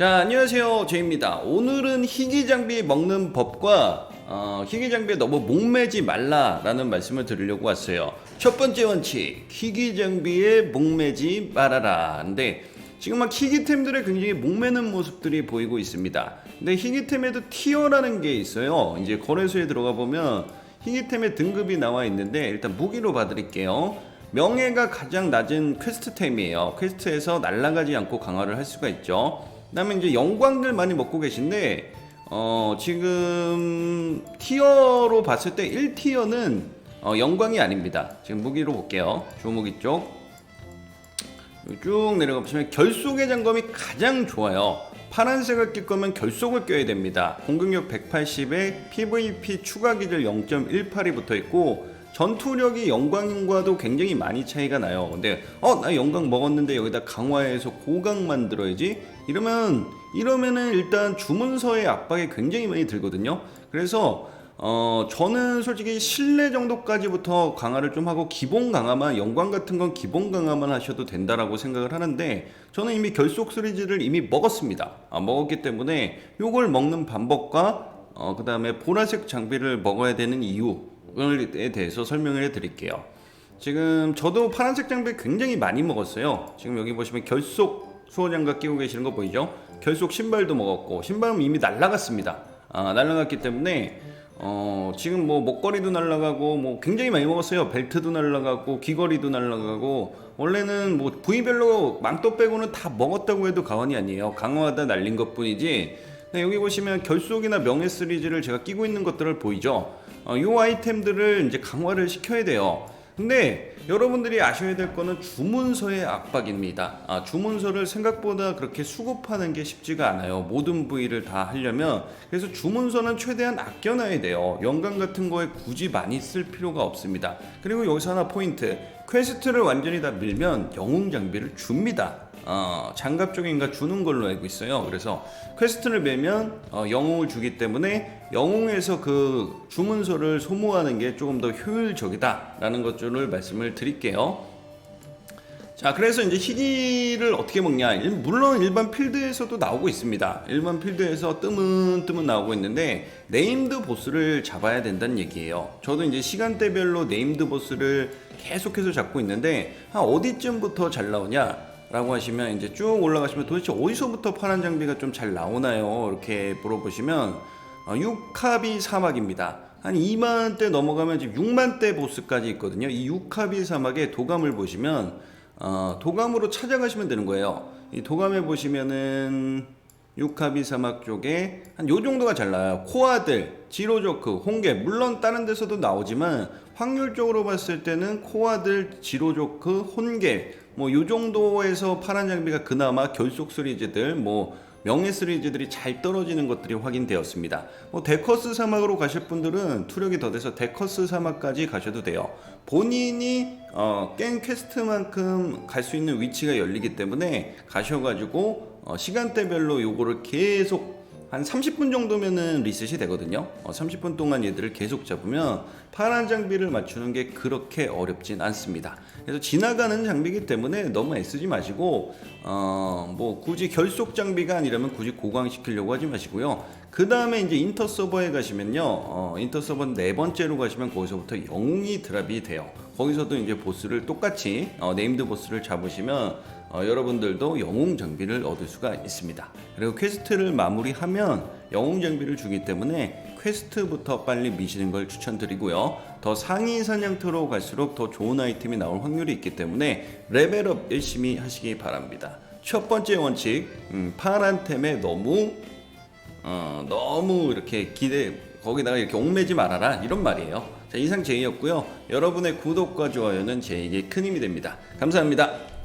자, 안녕하세요. 제입니다. 오늘은 희귀 장비 먹는 법과 어, 희귀 장비에 너무 목매지 말라라는 말씀을 드리려고 왔어요. 첫 번째 원칙, 희귀 장비에 목매지 말아라. 근데 지금 막 희귀템들에 굉장히 목매는 모습들이 보이고 있습니다. 근데 희귀템에도 티어라는 게 있어요. 이제 거래소에 들어가 보면 희귀템의 등급이 나와 있는데 일단 무기로 봐드릴게요. 명예가 가장 낮은 퀘스트템이에요. 퀘스트에서 날아가지 않고 강화를 할 수가 있죠. 그다음에 이제 영광들 많이 먹고 계신데 어 지금 티어로 봤을 때 1티어는 어, 영광이 아닙니다. 지금 무기로 볼게요. 주무기 쪽. 쭉 내려가 보시면 결속의 장검이 가장 좋아요. 파란색을 낄 거면 결속을 껴야 됩니다. 공격력 180에 PVP 추가 기절 0.18이 붙어 있고 전투력이 영광과도 굉장히 많이 차이가 나요. 근데 어 나 영광 먹었는데 여기다 강화해서 고강 만들어야지. 이러면 이러면은 일단 주문서의 압박이 굉장히 많이 들거든요. 그래서 어 저는 솔직히 신뢰 정도까지부터 강화를 좀 하고 기본 강화만 영광 같은 건 기본 강화만 하셔도 된다라고 생각을 하는데 저는 이미 결속 시리즈를 이미 먹었습니다. 아, 먹었기 때문에 요걸 먹는 방법과 어 그 다음에 보라색 장비를 먹어야 되는 이유 에 대해서 설명을 해 드릴게요. 지금 저도 파란색 장비 굉장히 많이 먹었어요. 지금 여기 보시면 결속 수호장갑 끼고 계시는 거 보이죠? 결속 신발도 먹었고 신발은 이미 날라갔습니다. 아, 날라갔기 때문에 어, 지금 뭐 목걸이도 날라가고 뭐 굉장히 많이 먹었어요. 벨트도 날라가고 귀걸이도 날라가고 원래는 뭐 부위별로 망토 빼고는 다 먹었다고 해도 과언이 아니에요. 강화하다 날린 것뿐이지. 네, 여기 보시면 결속이나 명예 시리즈를 제가 끼고 있는 것들을 보이죠. 어, 이 아이템들을 이제 강화를 시켜야 돼요. 근데 여러분들이 아셔야 될 거는 주문서의 압박입니다. 아, 주문서를 생각보다 그렇게 수급하는 게 쉽지가 않아요. 모든 부위를 다 하려면 그래서 주문서는 최대한 아껴놔야 돼요. 연관 같은 거에 굳이 많이 쓸 필요가 없습니다. 그리고 여기서 하나 포인트. 퀘스트를 완전히 다 밀면 영웅 장비를 줍니다. 어, 장갑 쪽인가 주는 걸로 알고 있어요. 그래서 퀘스트를 매면 어, 영웅을 주기 때문에 영웅에서 그 주문서를 소모하는 게 조금 더 효율적이다라는 것들을 말씀을 드릴게요. 자, 그래서 이제 희귀를 어떻게 먹냐? 일- 물론 일반 필드에서도 나오고 있습니다. 일반 필드에서 뜨문뜨문 나오고 있는데 네임드 보스를 잡아야 된다는 얘기예요. 저도 이제 시간대별로 네임드 보스를 계속해서 잡고 있는데 한 어디쯤부터 잘 나오냐? 라고 하시면 이제 쭉 올라가시면 도대체 어디서부터 파란 장비가 좀 잘 나오나요? 이렇게 물어보시면 어, 유카비 사막입니다. 한 2만 대 넘어가면 지금 6만 대 보스까지 있거든요. 이 유카비 사막의 도감을 보시면 어, 도감으로 찾아가시면 되는 거예요. 이 도감에 보시면은 유카비 사막 쪽에 한 요 정도가 잘 나와요. 코아들, 지로조크, 홍게 물론 다른 데서도 나오지만 확률적으로 봤을 때는 코아들, 지로조크, 혼게 뭐 요 정도에서 파란 장비가 그나마 결속 시리즈들 뭐 명예 시리즈들이 잘 떨어지는 것들이 확인되었습니다. 뭐 데커스 사막으로 가실 분들은 투력이 더 돼서 데커스 사막까지 가셔도 돼요. 본인이 어, 깬 퀘스트만큼 갈 수 있는 위치가 열리기 때문에 가셔가지고 어, 시간대별로 요거를 계속 한 30분 정도면은 리셋이 되거든요. 어, 30분 동안 얘들을 계속 잡으면 파란 장비를 맞추는 게 그렇게 어렵진 않습니다. 그래서 지나가는 장비이기 때문에 너무 애쓰지 마시고 어, 뭐 굳이 결속 장비가 아니라면 굳이 고강시키려고 하지 마시고요. 그 다음에 이제 인터 서버에 가시면요, 어, 인터 서버 네 번째로 가시면 거기서부터 영웅이 드랍이 돼요. 거기서도 이제 보스를 똑같이 어, 네임드 보스를 잡으시면 어, 여러분들도 영웅 장비를 얻을 수가 있습니다. 그리고 퀘스트를 마무리하면 영웅 장비를 주기 때문에 퀘스트부터 빨리 미시는 걸 추천드리고요. 더 상위 사냥터로 갈수록 더 좋은 아이템이 나올 확률이 있기 때문에 레벨업 열심히 하시기 바랍니다. 첫 번째 원칙, 음, 파란 템에 너무 어, 너무 이렇게 기대 거기다가 이렇게 옥매지 말아라 이런 말이에요. 자, 이상 제이였고요. 여러분의 구독과 좋아요는 제에게 큰 힘이 됩니다. 감사합니다.